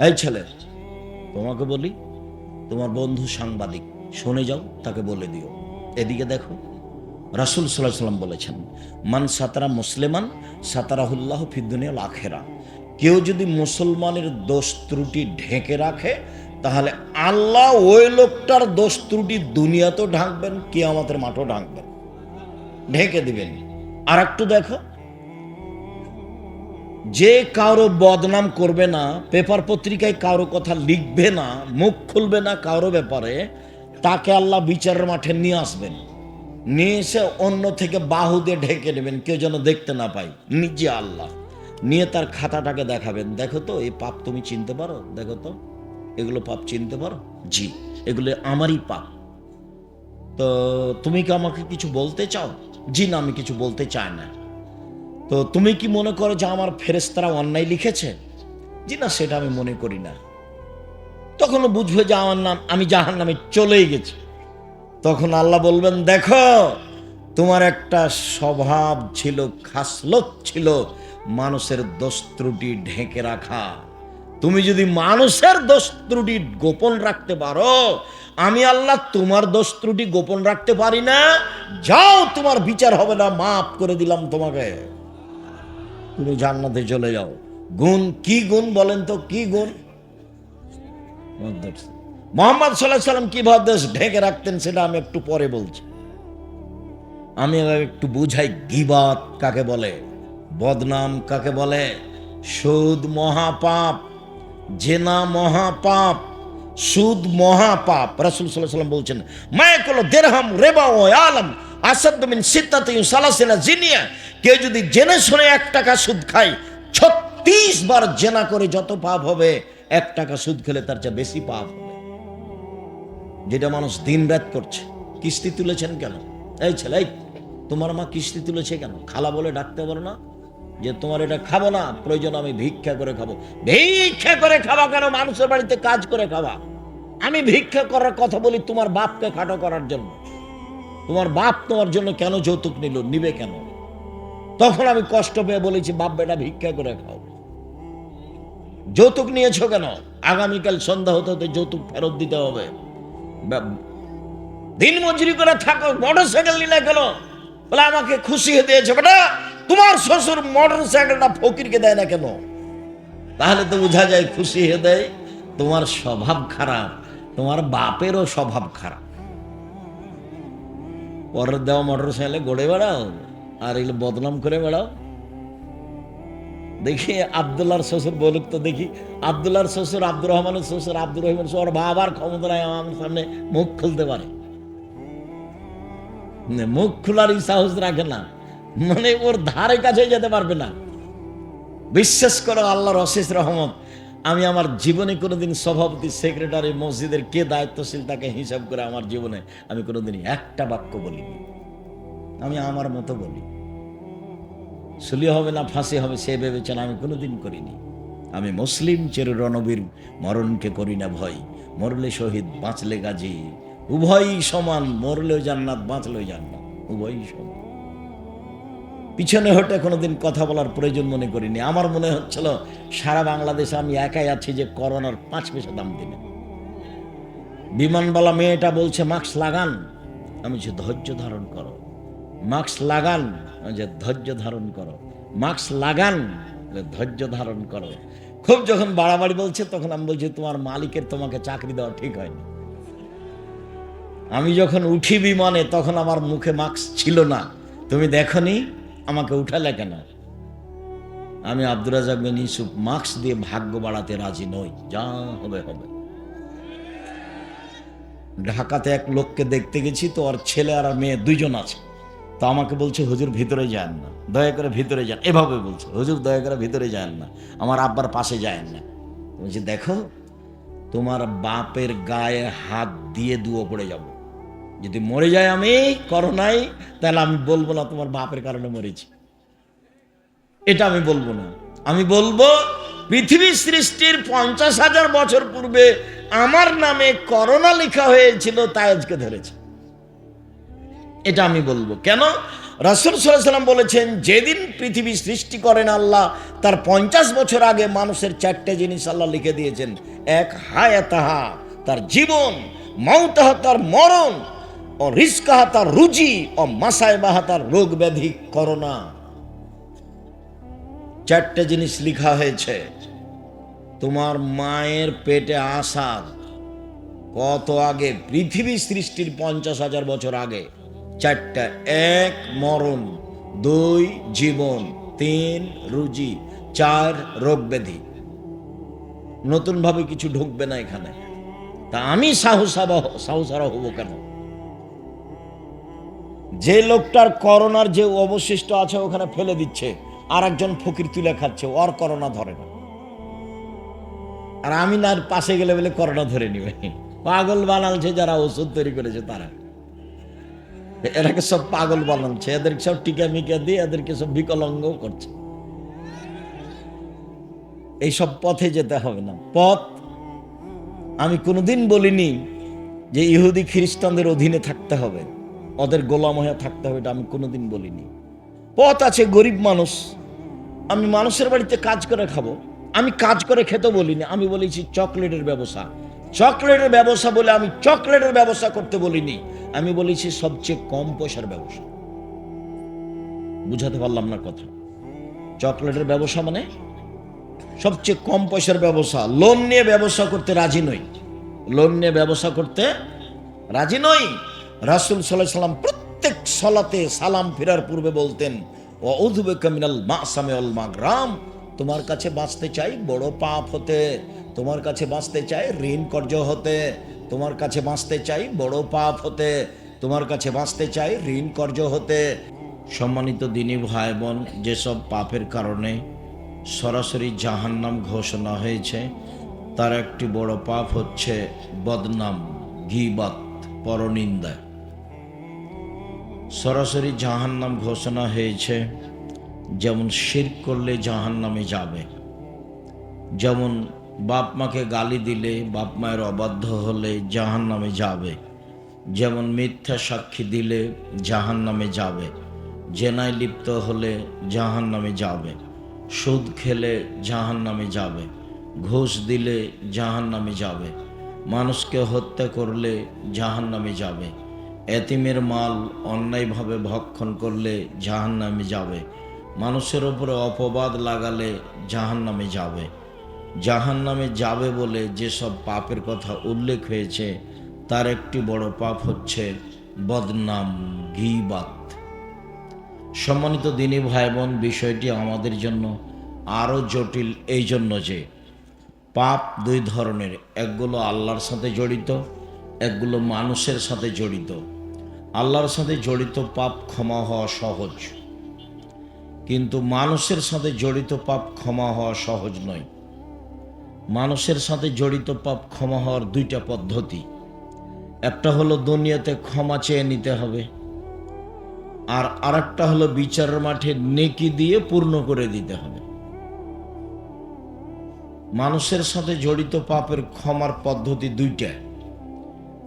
এই ছেলে, তোমাকে বলি, তোমার বন্ধু সাংবাদিক, শুনে যাও, তাকে বলে দিও। এদিকে দেখো, রাসুল সাল্লাহ সাল্লাম বলেছেন, মান সাতারা মুসলিমান, সাতারাহুল্লাহ ফিদ্দুনিয়াল আখেরা। কেউ যদি মুসলমানের দোষ ত্রুটি ঢেকে রাখে, তাহলে আল্লাহ ওই লোকটার দোষ ত্রুটি দুনিয়াতেও ঢাকবেন, কিয়ামতের মাঠও ঢাকবেন। ঢেকে দিবেন। আর একটু দেখো যে কারও বদনাম করবে না, পেপার পত্রিকায় কারও কথা লিখবে না, মুখ খুলবে না কারও ব্যাপারে, তাকে আল্লাহ বিচারের মাঠে নিয়ে আসবেন। নিয়ে এসে অন্য থেকে বাহু দিয়ে ঢেকে নেবেন, কেউ যেন দেখতে না পায়। নিজে আল্লাহ। নিয়ে তার খাতাটাকে দেখাবেন। দেখো তো, এই পাপ তুমি চিনতে পারো? দেখো তো, এগুলো পাপ চিনতে পারো? জি, এগুলো আমারই পাপ। তো তুমি কি আমাকে কিছু বলতে চাও? জি না, আমি কিছু বলতে চাই না। তো তুমি কি মনে করো যে আমার ফেরেস্তারা অন্যায় লিখেছে? জি না, সেটা আমি মনে করি না। তখন বুঝবে যে আমার নাম, আমি জাহান নামে চলেই গেছি। তখন আল্লাহ বলবেন, দেখো, তোমার একটা স্বভাব ছিল, খাসলত ছিল, মানুষের দোষ ত্রুটি ঢেকে রাখা। তুমি যদি মানুষের দোষ ত্রুটি গোপন রাখতে পারো, আমি আল্লাহ তোমার দোষ ত্রুটি গোপন রাখতে পারি না। যাও, তোমার বিচার হবে না, মাফ করে দিলাম তোমাকে। তুমি জান্নাতে চলে যাও। গুণ কি গুণ বলেন তো? কি গুণ? মোহাম্মদ সাল্লাহ সাল্লাম কীভাবে দেশ ঢেকে রাখতেন সেটা আমি একটু পরে বলছি। আমি একটু বুঝাই, গিবাত কাকে বলে? বদনাম কাকে বলে? সুদ মহাপাপ, জেনা মহাপাপ, সুদ মহাপাপ। রাসূল আলাইহি সাল্লাম বলছেন, মায়াকুল দিরহাম রেবা ও আলম। আসাদ মিন সিত্তাতি সালাসিনা জিনিয়া। কেউ যদি জেনে শুনে এক টাকা সুদ খায়, ছত্রিশ বার জেনা করে যত পাপ হবে, এক টাকা সুদ খেলে তার চেয়ে বেশি পাপ হবে। যেটা মানুষ দিন রাত করছে, কিস্তি তুলেছেন কেন? এই ছেলে তোমার মা কিস্তি তুলেছে কেন? খালা বলে ডাকতে পারো না? যে তোমার এটা খাব না, প্রয়োজন আমি ভিক্ষা করে খাব। ভিক্ষা করে খাওয়া কেন? মানুষের বাড়িতে কাজ করে খাওয়া আমি ভিক্ষা করার কথা বলি তোমার বাপকে খাটো করার জন্য। তোমার বাপ তোমার জন্য কেন যৌতুক নিল? নিবে কেন? তখন আমি কষ্ট পেয়ে বলেছি, বাপ, বেটা, ভিক্ষা করে খাও। যৌতুক নিয়েছো কেন? আগামীকাল সন্ধ্যা হতে হতে যৌতুক ফেরত দিতে হবে। দিন মজুরি করে থাকো মোটর সাইকেল নিলে কেন? বলে, আমাকে খুশি হয়ে দিয়েছে, বেটা। তোমার শ্বশুর মোটর সাইকেলটা ফকিরকে দেয় না কেন? তাহলে তো বোঝা যায় খুশি হয়ে দেয়, তোমার স্বভাব খারাপ, তোমার বাপেরও স্বভাব খারাপ। পরের দেওয়া মোটর সাইকেলে গড়ে বেড়াও, আর এগুলো বদনাম করে বেড়াও। দেখি আবদুল্লার শ্বশুর বলুক তো দেখি আবদুল্লার শ্বশুর, আব্দুর রহমানের শ্বশুর, আব্দুর রহমান শ্বশুর বাবার ক্ষমতা নাই, আমার সামনে মুখ খুলতে পারে। মুখ খোলার সাহস রাখে না। মানে ওর ধারে কাছে যেতে পারবে না। বিশ্বাস করো আল্লাহর অশেষ রহমত। আমি আমার জীবনে কোনোদিন সভাপতি, সেক্রেটারি, মসজিদের কে দায়িত্বশীল তাকে হিসাব করে আমার জীবনে আমি কোনোদিন একটা বাক্য বলিনি। আমি আমার মতো বলি। সুলি হবে না, ফাঁসি হবে, সে ভেবেছেন আমি কোনোদিন করিনি। আমি মুসলিম চেরু রণবীর, মরণকে করি না ভয়। মরলে শহীদ, বাঁচলে গাজী। উভয়ই সমান, মরলেও জান্নাত, বাঁচলেও জান্নাত। উভয়ই সমান। পিছনে হটে কোনোদিন কথা বলার প্রয়োজন মনে করিনি। আমার মনে হচ্ছিল, সারা বাংলাদেশে আমি একাই আছি যে করোনার পাঁচ পয়সা দাম দিনে বিমানবালা মেয়েটা বলছে, মাস্ক লাগান। আমি যে ধৈর্য ধারণ করো। মাস্ক লাগান? যে ধৈর্য ধারণ করো। মাস্ক লাগান? ধৈর্য ধারণ করো। খুব যখন বাড়াবাড়ি বলছে, তখন আমি বলছি, তোমার মালিকের তোমাকে চাকরি দেওয়া ঠিক হয়নি। আমি যখন উঠি বিমানে, তখন আমার মুখে মাস্ক ছিল না। তুমি দেখনি? আমাকে উঠালে কেন? আমি আব্দুর বিন ইউসুফ, মাস্ক দিয়ে ভাগ্য বাড়াতে রাজি নই। যা হবে হবে। ঢাকাতে এক লোককে দেখতে গেছি তো, ওর ছেলে আর মেয়ে দুইজন আছে। তো আমাকে বলছে, হুজুর, ভিতরে যান না। দয়া করে ভিতরে যান। এভাবে বলছে, হুজুর, দয়া করে ভিতরে যান না। আমার আব্বার পাশে যায়েন না। বলছি, দেখো, তোমার বাপের গায়ে হাত দিয়ে দুয়ো পড়ে যাব। যদি মরে যায় আমি করোনায়, তাহলে আমি বলব না তোমার বাপের কারণে মরেছি। এটা আমি বলব না। আমি বলব পৃথিবী সৃষ্টির পঞ্চাশ হাজার বছর পূর্বে আমার নামে করোনা লেখা হয়েছিল, তাই আজকে ধরেছে। এটা আমি বলব। কেন? রাসুল সাল্লাম বলেছেন, যেদিন পৃথিবী সৃষ্টি করেন আল্লাহ, তার পঞ্চাশ বছর আগে মানুষের চারটে জিনিস আল্লাহ লিখে দিয়েছেন। এক হায়াতাহা, তার জীবন, মাউতাহা, তার মরণ ও রিস্কাহা তার রুজি ও মাসায় বাহা তার রোগ ব্যাধি করোনা। চারটে জিনিস লিখা হয়েছে। তোমার মায়ের পেটে আসার কত আগে? পৃথিবী সৃষ্টির পঞ্চাশ হাজার বছর আগে। চারটা, এক মরণ, দুই জীবন, তিন রুজি, চার রোগ ব্যাধি। নতুনভাবে কিছু ঢুকবে না এখানে। তা আমি সাহসাবা সাহসারা হব কেন? যে লোকটার করোনার যে অবশিষ্ট আছে ওখানে ফেলে দিচ্ছে, আর একজন ফকির তুলে খাচ্ছে, ওর করোনা ধরে না। আর আমি না পাশে গেলে বলে করোনা ধরে নিবে। পাগল বানালছে যারা, ওষুধ তৈরি করেছে তারা। এরাকে সব পাগল বানাচ্ছে এদেরকে সব টিকা মিকা দিয়ে এদেরকে সব বিকলঙ্গ করছে? এইসব পথে যেতে হবে না। পথ আমি কোনোদিন বলিনি যে ইহুদি খ্রিস্টানদের অধীনে থাকতে হবে। ওদের গোলাম হয়ে থাকতে হবে এটা আমি কোনোদিন বলিনি। পথ আছে গরিব মানুষ। আমি মানুষের বাড়িতে কাজ করে খাব। আমি কাজ করে খেতে বলিনি। আমি বলেছি চকলেটের ব্যবসা। চকলেটের ব্যবসা বলে আমি চকলেটের ব্যবসা করতে বলিনি। আমি বলেছি সবচেয়ে কম পয়সার ব্যবসা। বুঝাতে পারলাম না কথা। চকলেটের ব্যবসা মানে? সবচেয়ে কম পয়সার ব্যবসা। লোন নিয়ে ব্যবসা করতে রাজি নই। লোন নিয়ে ব্যবসা করতে রাজি নই। রাসুল সাল্লাহ সাল্লাম প্রত্যেক সলাতে সালাম ফেরার পূর্বে বলতেন ও উধুবে কামিনাল মা সামে অল মা গ্রাম তোমার কাছে বাঁচতে চাই বড় পাপ হতে, তোমার কাছে বাঁচতে চাই ঋণ কর্য হতে, তোমার কাছে বাঁচতে চাই বড় পাপ হতে, তোমার কাছে বাঁচতে চাই ঋণ কর্য হতে। সম্মানিত দিনী ভাই বোন যেসব পাপের কারণে সরাসরি জাহান্নাম ঘোষণা হয়েছে, তার একটি বড় পাপ হচ্ছে বদনাম, গিবাত, পরনিন্দা। সরাসরি জাহান্নাম ঘোষণা হয়েছে, যেমন শির করলে জাহান্নামে যাবে। যেমন বাপ মাকে গালি দিলে বাপ মায়ের অবাধ্য হলে জাহান্নামে যাবে। যেমন মিথ্যা সাক্ষী দিলে জাহান্নামে যাবে। জেনায় লিপ্ত হলে জাহান্নামে যাবে। সুদ খেলে জাহান্নামে যাবে। ঘুষ দিলে জাহান্নামে যাবে। মানুষকে হত্যা করলে জাহান্নামে যাবে। এতিমের মাল অন্যায়ভাবে ভক্ষণ করলে জাহান্নামে যাবে। মানুষের ওপরে অপবাদ লাগালে জাহান্নামে যাবে। জাহান্নামে যাবে বলে যেসব পাপের কথা উল্লেখ হয়েছে, তার একটি বড় পাপ হচ্ছে বদনাম ঘিবাত সম্মানিত দিনী ভাই বোন বিষয়টি আমাদের জন্য আরও জটিল এই জন্য যে, পাপ দুই ধরনের, একগুলো আল্লাহর সাথে জড়িত, একগুলো মানুষের সাথে জড়িত। আল্লাহর সাথে জড়িত পাপ ক্ষমা হওয়া সহজ। কিন্তু মানুষের সাথে জড়িত পাপ ক্ষমা হওয়া সহজ নয়। মানুষের সাথে জড়িত পাপ ক্ষমা হওয়ার দুইটা পদ্ধতি। একটা হলো দুনিয়াতে ক্ষমা চেয়ে নিতে হবে। আর আরেকটা হলো বিচারের মাঠে নেকি দিয়ে পূর্ণ করে দিতে হবে। মানুষের সাথে জড়িত পাপের ক্ষমার পদ্ধতি দুইটা।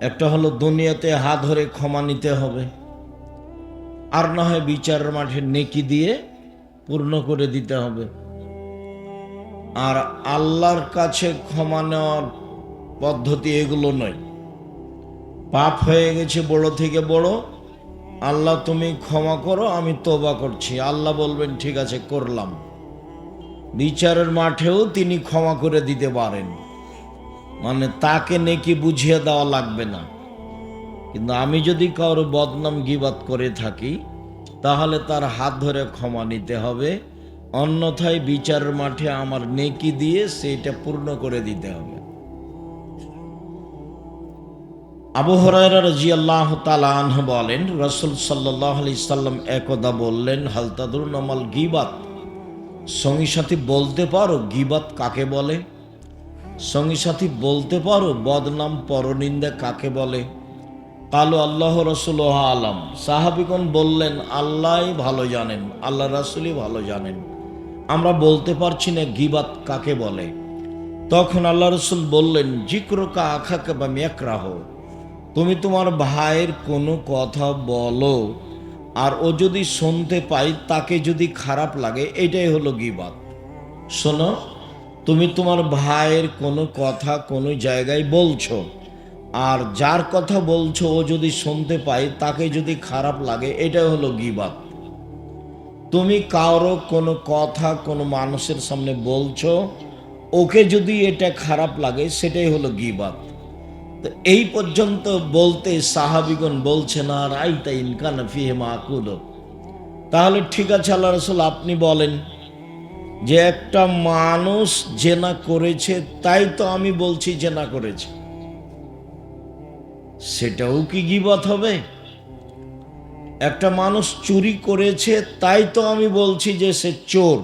একটা হলো দুনিয়াতে হাত ধরে ক্ষমা নিতে হবে, আর না হয় বিচারের মাঠে নেকি দিয়ে পূর্ণ করে দিতে হবে। আর আল্লাহর কাছে ক্ষমা নেওয়ার পদ্ধতি এগুলো নয়। পাপ হয়ে গেছে বড় থেকে বড়, আল্লাহ তুমি ক্ষমা করো, আমি তোবা করছি। আল্লাহ বলবেন, ঠিক আছে, করলাম। বিচারের মাঠেও তিনি ক্ষমা করে দিতে পারেন। মানে তাকে নেকি বুঝিয়ে দেওয়া লাগবে না। কিন্তু আমি যদি কারও বদনাম গিবাত করে থাকি, তাহলে তার হাত ধরে ক্ষমা নিতে হবে, অন্যথায় বিচারের মাঠে আমার নেকি দিয়ে সেইটা পূর্ণ করে দিতে হবে। আবু হরাইরা রাজি আল্লাহ তালাহ বলেন, রসুল সাল্লাহ আলি সাল্লাম একদা বললেন হালতাদুর নমাল গিবাত? সঙ্গী সাথী, বলতে পারো গিবাত কাকে বলে? সঙ্গী সাথী বলতে পারো, বদনাম, পরনিন্দা কাকে বলে? কালো আল্লাহ রসুল আলম। সাহাবিগণ বললেন, আল্লাহ ভালো জানেন, আল্লাহ রাসুলই ভালো জানেন। আমরা বলতে পারছি না গিবাত কাকে বলে। তখন আল্লাহ রসুল বললেন জিক্রকা আখাকে বা মেকরাহ তুমি তোমার ভাইয়ের কোনো কথা বলো, আর ও যদি শুনতে পাই তাকে যদি খারাপ লাগে, এটাই হলো গিবাত। শোনো তুমি তোমার ভাইয়ের কোনো কথা কোনো জায়গায় বলছো, আর যার কথা বলছো ও যদি শুনতে পায়, তাকে যদি খারাপ লাগে, এটাই হলো গিবাত তুমি কারও কোনো কথা কোনো মানুষের সামনে বলছো, ওকে যদি এটা খারাপ লাগে, সেটাই হলো গিবাত তো এই পর্যন্ত বলতে সাহাবিগণ বলছে, না রাইতা ইনকান ফিহে মাকুল তাহলে ঠিক আছে, আল্লাহ রসুল, আপনি বলেন যে একটা মানুষ জেনা করেছে, তাই তো আমি বলছি জেনা করেছে। সেটাও কি গিবত হবে? একটা মানুষ চুরি করেছে, তাই তো আমি বলছি যে সে চোর।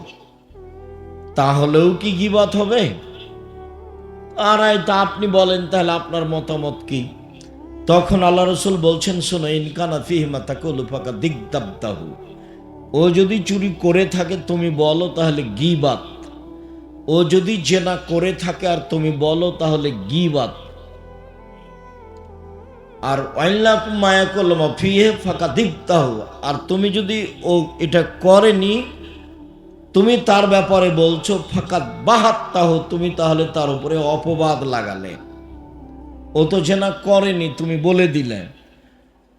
তাহলেও কি গিবত হবে? আর তা আপনি বলেন, তাহলে আপনার মতামত কি? তখন আল্লাহ রসুল বলছেন, শোনো ইনকানা ফিহিমা তাকুল ফাঁকা দিগদাবদাহু। ও যদি চুরি করে থাকে, তুমি বলো তাহলে গিবাত। ও যদি জেনা করে থাকে আর তুমি বলো তাহলে গিবাত। আর ওয়াইল্লাকুম মায়াকুল্লামা ফিহে ফাঁকা দিগদাহু আর তুমি যদি ও এটা করেনি, তুমি তার ব্যাপারে বলছো, ফাঁকা ফাঁকাত বাহাত্তাহ তুমি তাহলে তার উপরে অপবাদ লাগালে। ও তো জেনা করেনি, তুমি বলে দিলে।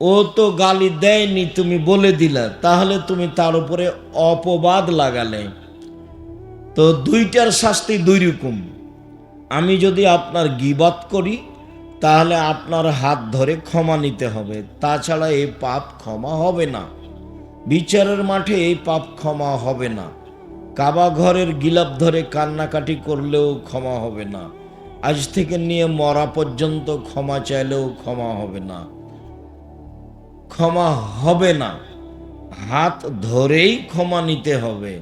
ও তো গালি দেয়নি তুমি বলে দিলা, তাহলে তুমি তার উপরে অপবাদ লাগালে। তো দুইটার শাস্তি দুই রকম আমি যদি আপনার গিবাত করি, তাহলে আপনার হাত ধরে ক্ষমা নিতে হবে। তাছাড়া এই পাপ ক্ষমা হবে না। বিচারের মাঠে এই পাপ ক্ষমা হবে না। কাবা ঘরের গিলাপ ধরে কান্নাকাটি করলেও ক্ষমা হবে না। আজ থেকে নিয়ে মরা পর্যন্ত ক্ষমা চাইলেও ক্ষমা হবে না। ক্ষমা হবে না। হাত ধরেই ক্ষমা নিতে হবে।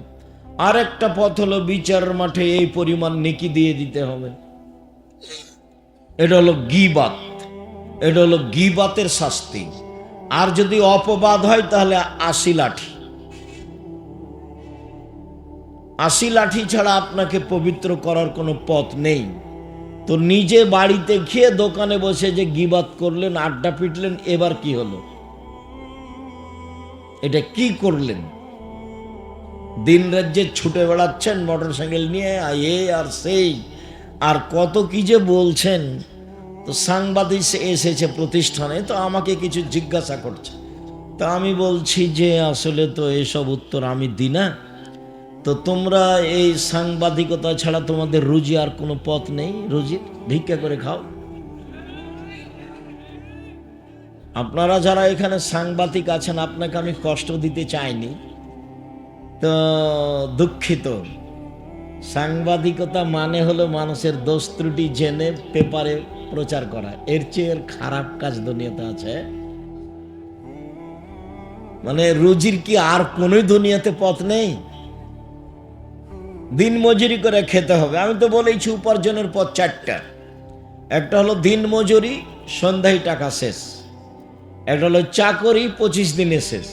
আর একটা পথ হলো বিচারের মাঠে এই পরিমাণ নেকি দিয়ে দিতে হবে। এটা হলো গিবাত। এটা হলো গিবাতের শাস্তি। আর যদি অপবাদ হয়, তাহলে আশি লাঠি। আশি লাঠি ছাড়া আপনাকে পবিত্র করার কোনো পথ নেই। তো নিজে বাড়িতে খেয়ে দোকানে বসে যে গিবাত করলেন, আড্ডা পিটলেন, এবার কি হলো? এটা কি করলেন? দিন রাজ্যে ছুটে বেড়াচ্ছেন মোটর সাইকেল নিয়ে এ আর সেই, আর কত কি যে বলছেন। তো সাংবাদিক এসেছে প্রতিষ্ঠানে, তো আমাকে কিছু জিজ্ঞাসা করছে। তা আমি বলছি যে, আসলে তো এসব উত্তর আমি দিই না। তো তোমরা এই সাংবাদিকতা ছাড়া তোমাদের রুজি আর কোনো পথ নেই? রুজির ভিক্ষা করে খাও। আপনারা যারা এখানে সাংবাদিক আছেন, আপনাকে আমি কষ্ট দিতে চাইনি। তো দুঃখিত। সাংবাদিকতা মানে হলো মানুষের দোষ ত্রুটি জেনে পেপারে প্রচার করা। এর চেয়ে খারাপ কাজ দুনিয়াতে আছে। মানে রুজির কি আর কোনোই দুনিয়াতে পথ নেই? দিন মজুরি করে খেতে হবে। আমি তো বলেইছি উপার্জনের পথ চারটা। একটা হলো দিন মজুরি, সন্ধ্যায় টাকা শেষ। একটা হলো চাকরি পঁচিশ দিনে শেষ।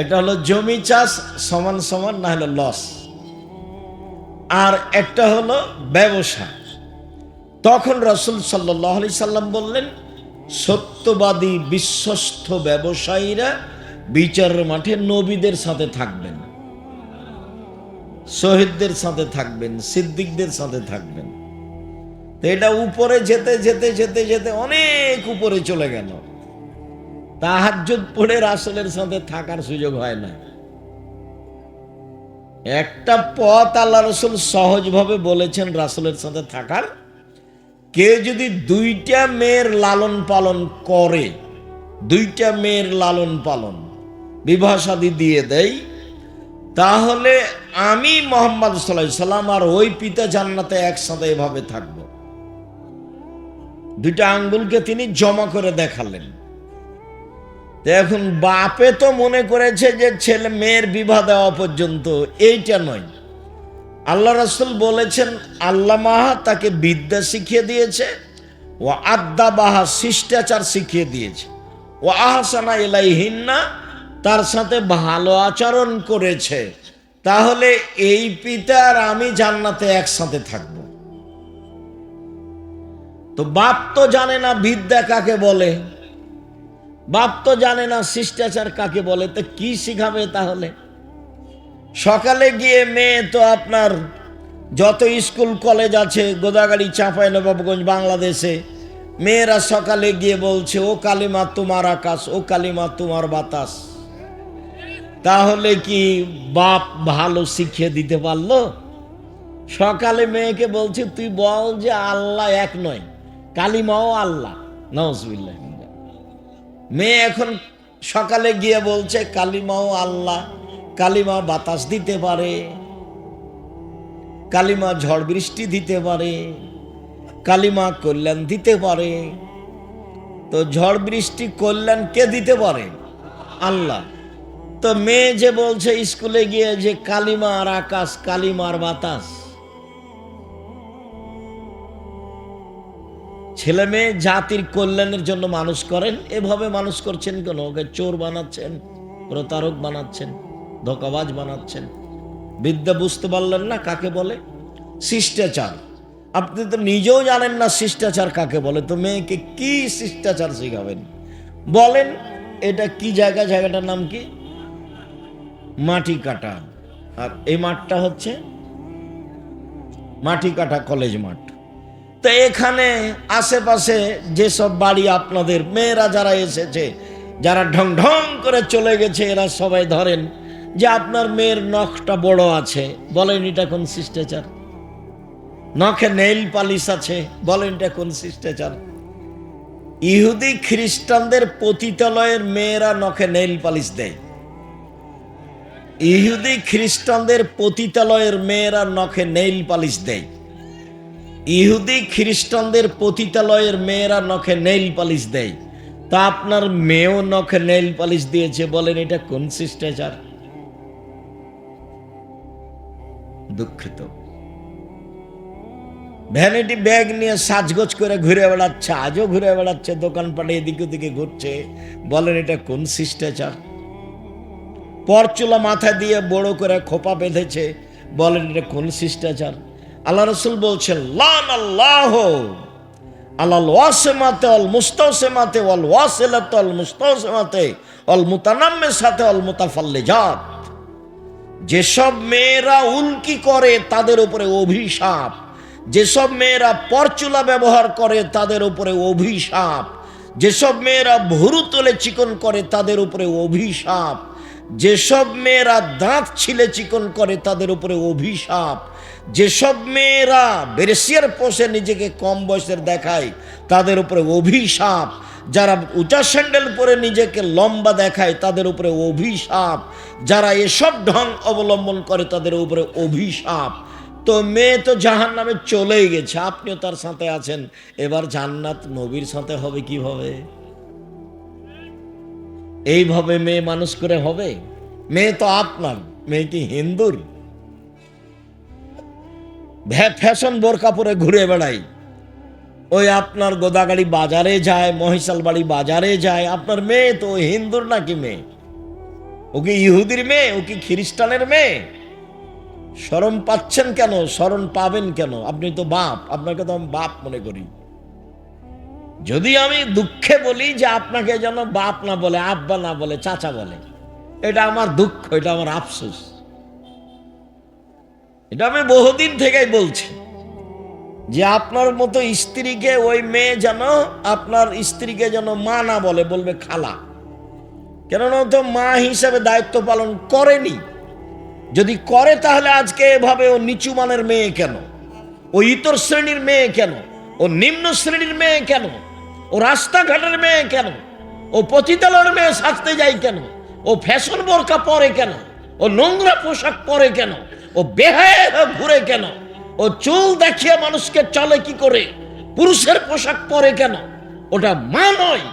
একটা হলো জমি চাষ সমান সমান, না হলে লস আর একটা হলো ব্যবসা। তখন রসুল সাল্লাহ আলি সাল্লাম বললেন, সত্যবাদী বিশ্বস্ত ব্যবসায়ীরা বিচারের মাঠে নবীদের সাথে থাকবেন, শহীদদের সাথে থাকবেন, সিদ্দিকদের সাথে থাকবেন। তো এটা উপরে যেতে যেতে যেতে যেতে অনেক উপরে চলে গেল। তাহাজ্জুদ পড়ে রাসুলের সাথে থাকার সুযোগ হয় না। একটা পথ আল্লাহ রসুল সহজভাবে বলেছেন রাসুলের সাথে থাকার। কেউ যদি দুইটা মেয়ের লালন পালন করে, দুইটা মেয়ের লালন পালন, বিবাহ দিয়ে দেয়, তাহলে আমি মোহাম্মদ সাল্লাহ সাল্লাম আর ওই পিতা জান্নাতে একসাথে এভাবে থাকব। দুইটা আঙ্গুলকে তিনি জমা করে দেখালেন। এখন বাপে তো মনে করেছে যে ছেলে মেয়ের বিবাহ দেওয়া পর্যন্ত এইটা নয়। আল্লাহ রসুল বলেছেন আল্লাহ মাহা তাকে বিদ্যা শিখিয়ে দিয়েছে ও আদ্দা বাহা শিষ্টাচার শিখিয়ে দিয়েছে ও আহসানা এলাই হিন্না তার সাথে ভালো আচরণ করেছে। তাহলে এই পিতা আর আমি জান্নাতে একসাথে থাকব। তো বাপ তো জানে না বিদ্যা কাকে বলে। বাপ তো জানে না শিষ্টাচার কাকে বলে, তো কি শিখাবে তাহলে? সকালে গিয়ে মেয়ে তো আপনার যত স্কুল, কলেজ আছে, গোদাগাড়ি, চাঁপাই, নবাবগঞ্জ, বাংলাদেশে, মেয়েরা সকালে গিয়ে বলছে, ও কালিমা তোমার আকাশ, ও কালিমা তোমার বাতাস। তাহলে কি বাপ ভালো শিখিয়ে দিতে পারল? সকালে মেয়েকে বলছে, তুই বল যে আল্লাহ এক নয়, কালিমাও আল্লাহ। নজবিল্লাহ মেয়ে এখন সকালে গিয়ে বলছে, কালিমাও আল্লাহ, কালিমা বাতাস দিতে পারে, কালিমা ঝড় বৃষ্টি দিতে পারে, কালিমা কল্যাণ দিতে পারে। তো ঝড় বৃষ্টি কল্যাণ কে দিতে পারে? আল্লাহ। তো মেয়ে যে বলছে স্কুলে গিয়ে যে কালিমার আকাশ, কালিমার বাতাস ছেলে মেয়ে জাতির কল্যাণের জন্য মানুষ করেন। এভাবে মানুষ করছেন কেন? ওকে চোর বানাচ্ছেন, প্রতারক বানাচ্ছেন, ধোকাবাজ বানাচ্ছেন। বিদ্যা বুঝতে পারলেন না কাকে বলে? শিষ্টাচার। আপনি তো নিজেও জানেন না শিষ্টাচার কাকে বলে। তো মেয়েকে কি শিষ্টাচার শেখাবেন? বলেন, এটা কি জায়গা? জায়গাটার নাম কি? মাটি কাটা। আর এই মাঠটা হচ্ছে মাটি কাটা কলেজ মাঠ। তো এখানে আশেপাশে যেসব বাড়ি আপনাদের মেয়েরা যারা এসেছে, যারা ঢং ঢং করে চলে গেছে, এরা সবাই ধরেন যে আপনার মেয়ের নখটা বড় আছে, বলেন এটা কোন শিষ্টাচার? নখে নেইল পালিশ আছে, বলেন এটা কোন শিষ্টাচার? ইহুদি খ্রিস্টানদের পতিতালয়ের মেয়েরা নখে নেইল পালিশ দেয়। ইহুদি খ্রিস্টানদের পতিতালয়ের মেয়েরা নখে নেইল পালিশ দেয়। ইহুদি খ্রিস্টানদের পতিতালয়ের মেয়েরা নখে নেইল পালিশ দেয়। তা আপনার মেয়েও নখে নেইল পালিশ দিয়েছে বলেন, এটা কোন শিষ্টাচার? দুঃখিত। ভ্যানিটি ব্যাগ নিয়ে সাজগোজ করে ঘুরে বেড়াচ্ছে, আজও ঘুরে বেড়াচ্ছে, দোকানপাটে এদিকে ওদিকে ঘুরছে। বলেন, এটা কোন শিষ্টাচার? পরচুলা মাথা দিয়ে বড় করে খোপা বেঁধেছে। বলেন, এটা কোন শিষ্টাচার? আল্লাহ রসুল বলছেন লান আল্লাহ আল্লাহ ওয়াসেমাতে অল মুস্তাসেমাতে অল ওয়াসেলাতে অল মুস্তাসেমাতে অল মুতানাম্মের সাথে অল মুতাফাল্লে জাত যেসব মেয়েরা উল্কি করে, তাদের উপরে অভিশাপ। যেসব মেয়েরা পরচুলা ব্যবহার করে, তাদের উপরে অভিশাপ। যেসব মেয়েরা ভুরু তোলে চিকন করে, তাদের উপরে অভিশাপ। যেসব মেয়েরা দাঁত ছিলে চিকন করে, তাদের উপরে অভিশাপ। যেসব মেয়েরা বেরেসিয়ার পোষে নিজেকে কম বয়সের দেখায়, তাদের উপরে অভিশাপ। যারা উঁচা স্যান্ডেল পরে নিজেকে লম্বা দেখায়, তাদের উপরে অভিশাপ। যারা এসব ঢং অবলম্বন করে, তাদের উপরে অভিশাপ। তো মেয়ে তো জাহান নামে চলেই গেছে, আপনিও তার সাথে আছেন। এবার জান্নাত নবীর সাথে হবে কীভাবে? এইভাবে মেয়ে মানুষ করে হবে? মেয়ে তো আপনার মেয়েটি হিন্দুর? ফ্যাশন বোরকা পরে ঘুরে বেড়াই। ওই আপনার গোদাগাড়ি বাজারে যায় মহিষাল বাড়ি বাজারে যায়। আপনার মেয়ে তো হিন্দুর নাকি মেয়ে? ও কি ইহুদির মেয়ে? ও কি খ্রিস্টানের মেয়ে? শরম পাচ্ছেন কেন? শরণ পাবেন কেন? আপনি তো বাপ, আপনাকে তো আমি বাপ মনে করি। যদি আমি দুঃখে বলি যে আপনাকে যেন বাপ না বলে, আব্বা না বলে, চাচা বলে, এটা আমার দুঃখ, এটা আমার আফসোস। এটা আমি বহুদিন থেকেই বলছি যে আপনার মতো স্ত্রীকে ওই মেয়ে যেন আপনার স্ত্রীকে যেন মা না বলে, বলবে খালা। কেননা তো মা হিসাবে দায়িত্ব পালন করেনি। যদি করে তাহলে আজকে এভাবে ও নিচু মানের মেয়ে কেন? ও ইতর শ্রেণির মেয়ে কেন? ও নিম্ন শ্রেণির মেয়ে কেন? ও রাস্তাঘাটের মেয়ে কেন? ও পতিতালয়ের মেয়ে সাজতে যায় কেন? ও ফ্যাশন বোরকা পরে কেন? ও নোংরা পোশাক পরে কেন? ও বেহায় ঘুরে কেন? ও চুল দেখিয়ে মানুষকে চলে কি করে? পুরুষের পোশাক পরে কেন? ওটা মা নয়,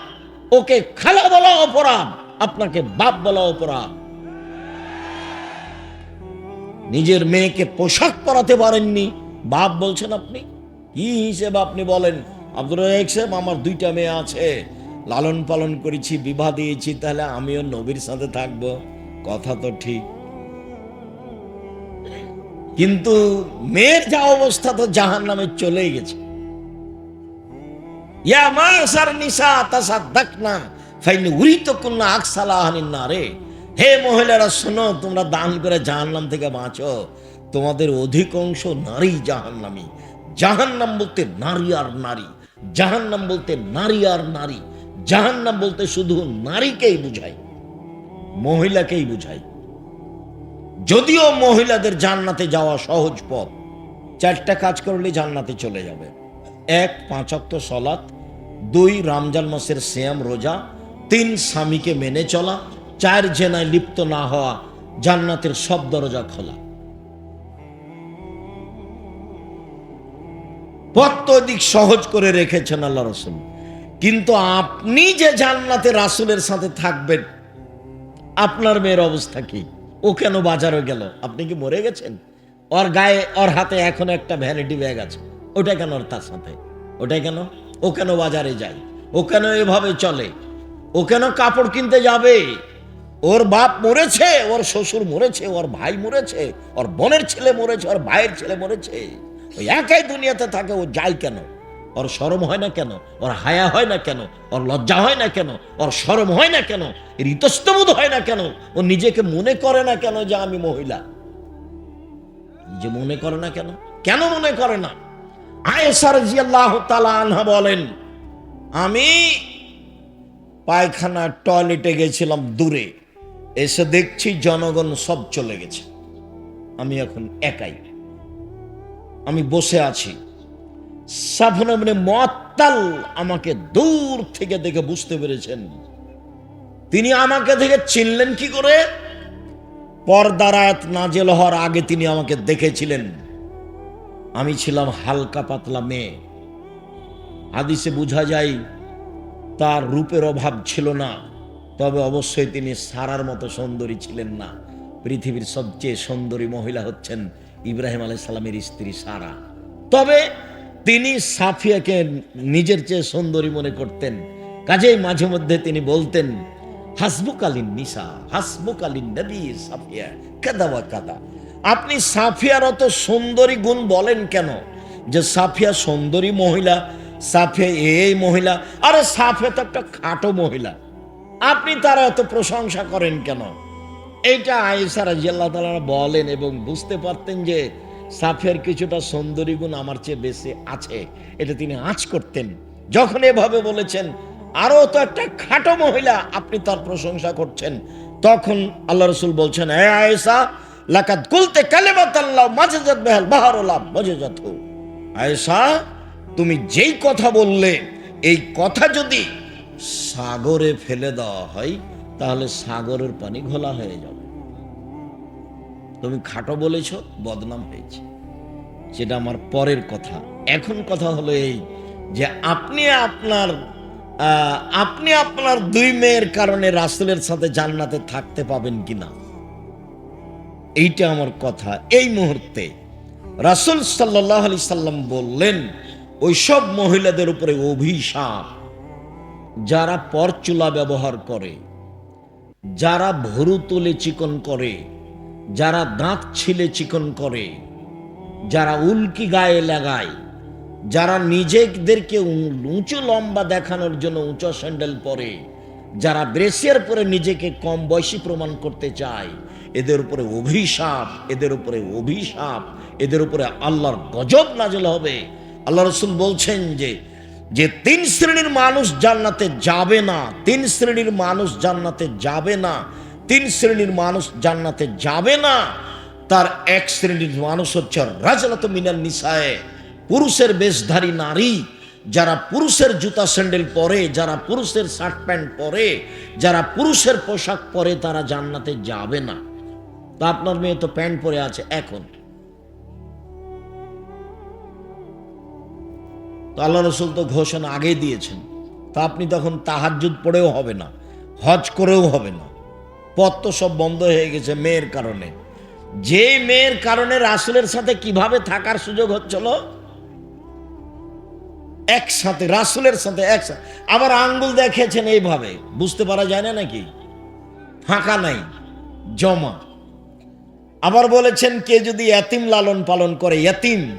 ওকে খালা বলা অপরাধ, আপনাকে বাপ বলা অপরাধ। নিজের মেয়েকে পোশাক পরাতে পারেননি, বাপ বলছেন আপনি, কি হিসেবে আপনি বলেন? আব্দুল সাহেব, আমার দুইটা মেয়ে আছে, লালন পালন করেছি, বিবাহ দিয়েছি, তাহলে আমিও নবীর সাথে থাকব, কথা তো ঠিক। কিন্তু মেয়ের যা অবস্থা তো জাহান নামে চলেই গেছে। ইয়া মাসার নিসা তাসাদ্দাকনা, ফাইনি উড়ি তো কন্যা আকসালাহানিন না রে হে মহিলারা, শোনো, তোমরা দান করে থেকে বাঁচো। তোমাদের অধিকাংশ নারী জাহান্নামী। জাহান্নাম বলতে নারী আর নারী। জাহান্নাম বলতে নারী আর নারী। জাহান্নাম বলতে শুধু নারীকেই বুঝায়, মহিলাকেই বুঝায়। যদিও মহিলাদের জান্নাতে যাওয়া সহজ পথ, চারটা কাজ করলে জান্নাতে চলে যাবে। এক পাঁচক্ত সলাৎ। দুই, রমজান মাসের শ্যাম রোজা। তিন, স্বামীকে মেনে চলা। চার, জেনায় লিপ্ত না হওয়া। জান্নাতের সব দরজা খোলা। পথ দিক সহজ করে রেখেছেন আল্লাহ রসুল। কিন্তু আপনি যে জান্নাতে রাসুলের সাথে থাকবেন, আপনার মেয়ের অবস্থা কি? ও কেন বাজারে গেল? আপনি কি মরে গেছেন? ওর গায়ে, ওর হাতে এখন একটা ভ্যানিটি ব্যাগ আছে। ওটা কেন তার সাথে? ওটা কেন? ও কেন বাজারে যায়? ও কেন এভাবে চলে? ও কেন কাপড় কিনতে যাবে? ওর বাপ মরেছে, ওর শ্বশুর মরেছে, ওর ভাই মরেছে, ওর বোনের ছেলে মরেছে, ওর ভাইয়ের ছেলে মরেছে। ওই একাই দুনিয়াতে থাকে, ও যায় কেন? ওর শরম হয় না কেন? ওর হায়া হয় না কেন? ওর লজ্জা হয় না কেন? ওর শরম হয় না কেন? এর ইতস্তবোধ হয় না কেন? ও নিজেকে মনে করে না কেন যে আমি মহিলা? যে মনে করে না কেন? কেন মনে করে না? আয়েসার জিয়াল্লাহ তালা আনহা বলেন, আমি পায়খানা টয়লেটে গেছিলাম দূরে। এসে দেখছি জনগণ সব চলে গেছে। আমি এখন একাই। আমি বসে আছি। মত্তাল আমাকে দূর থেকে দেখে বুঝতে পেরেছেন। তিনি আমাকে দেখে চিনলেন কি করে? পর্দারাত নাজেল হওয়ার আগে তিনি আমাকে দেখেছিলেন। আমি ছিলাম হালকা পাতলা মেয়ে। হাদিসে বোঝা যায়, তার রূপের অভাব ছিল না, তবে অবশ্যই তিনি সারার মতো সুন্দরী ছিলেন না। পৃথিবীর সবচেয়ে সুন্দরী মহিলা হচ্ছেন ইব্রাহিম আলাই সালামের স্ত্রী সারা। তবে তিনি সাফিয়াকে নিজের চেয়ে সুন্দরী মনে করতেন। কাজেই মাঝে মধ্যে তিনি বলতেন, হাসবুকালীন নিসা, হাসবুকালীন নবী সাফিয়া, কাদা বা কাদা। আপনি সাফিয়ার অত সুন্দরী গুণ বলেন কেন? যে সাফিয়া সুন্দরী মহিলা, সাফিয়া এই মহিলা, আরে সাফিয়া তো একটা খাটো মহিলা। আপনি তার এত প্রশংসা করেন কেন? এইটা আয়েসারা জিয়াল্লাহ তালা বলেন এবং বুঝতে পারতেন যে সাফিয়ার কিছুটা সুন্দরী গুণ আমার চেয়ে বেশি আছে। এটা তিনি আঁচ করতেন। যখন এভাবে বলেছেন, আরও তো একটা খাটো মহিলা আপনি তার প্রশংসা করছেন। তখন আল্লাহ রসুল বলছেন হ্যাঁ আয়েসা লাকাত কুলতে কালেমাত আল্লাহ মাজেজাত বেহাল বাহারুল্লাহ মজেজাত আয়েসা তুমি যেই কথা বললে, এই কথা যদি সাগরে ফেলে দেওয়া হয়, তাহলে সাগরের পানি ঘোলা হয়ে যাবে। তুমি খাটো বলেছ, বদনাম হয়েছে। সেটা আমার পরের কথা। এখন কথা হলো এই যে আপনি আপনার আপনি আপনার দুই মেয়ের কারণে রাসুলের সাথে জান্নাতে থাকতে পাবেন কিনা? এইটা আমার কথা। এই মুহূর্তে রাসুল সাল্লাহ আলি সাল্লাম বললেন ওইসব মহিলাদের উপরে অভিশাপ। যারা পরচুলা ব্যবহার করে, যারা ভরু তুলে চিকন করে যারা দাঁত ছিলে চিকন করে, যারা উল্কি গায়ে লাগায়, যারা নিজেদেরকে উঁচু লম্বা দেখানোর জন্য উঁচু স্যান্ডেল পরে, যারা ব্রেসিয়ার পরে নিজেকে কম বয়সী প্রমাণ করতে চায়, এদের উপরে অভিশাপ, এদের উপরে অভিশাপ, এদের উপরে আল্লাহর গজব নাজল হবে। আল্লাহ রসুল বলছেন যে যে তিন শ্রেণির মানুষ জান্নাতে যাবে না, তিন শ্রেণির মানুষ জান্নাতে যাবে না তিন শ্রেণির মানুষ জান্নাতে যাবে না। তার এক শ্রেণির মানুষ হচ্ছে রাজনাত মিনাল নিসায়। পুরুষের বেশধারী নারী, যারা পুরুষের জুতা স্যান্ডেল পরে, যারা পুরুষের শার্ট প্যান্ট পরে, যারা পুরুষের পোশাক পরে, তারা জান্নাতে যাবে না। তা আপনার মেয়ে তো প্যান্ট পরে আছে, এখন। তো আল্লাহ রসুল তো ঘোষণা আগেই দিয়েছেন। তা আপনি তখন তাহাজুদ পড়েও হবে না, হজ করেও হবে না। পথ তো সব বন্ধ হয়ে গেছে মেয়ের কারণে। যে মেয়ের কারণে রাসুলের সাথে কীভাবে থাকার সুযোগ হচ্ছিল? একসাথে, রাসুলের সাথে একসাথে। আবার আঙ্গুল দেখেছেন এইভাবে। বুঝতে পারা যায় না নাকি? ফাঁকা নাই, জমা। আবার বলেছেন, কে যদি এতিম লালন পালন করে, এতিম,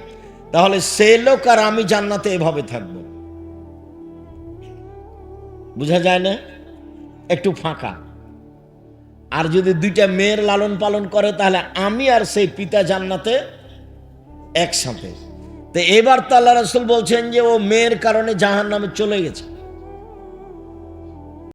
তাহলে সে লোক আর আমি জান্নাতে এভাবে থাকব। বুঝা যায় না? একটু ফাঁকা। আর যদি দুইটা মেয়ের লালন পালন করে, তাহলে আমি আর সেই পিতা জান্নাতে একসাথে। তো এবার তাল্লা রসুল বলছেন যে, ও মেয়ের কারণে জাহান নামে চলে গেছে।